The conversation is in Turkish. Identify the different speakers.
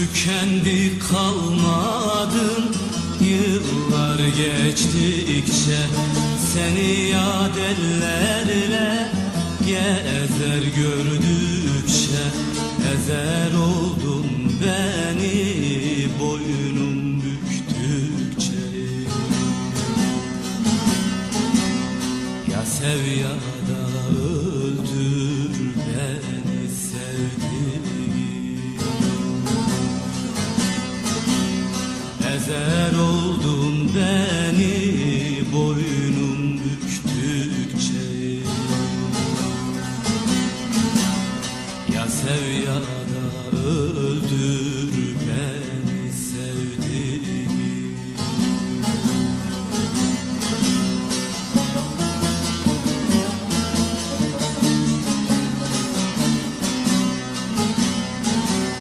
Speaker 1: Tükendi kalmadın Yıllar geçtikçe Seni yad ellerle Gezer gördükçe. Ezer oldun beni Boynum büktükçe. Ya sev ya da öldür Ezer oldun beni boynum büktükçe Ya sev ya da öldür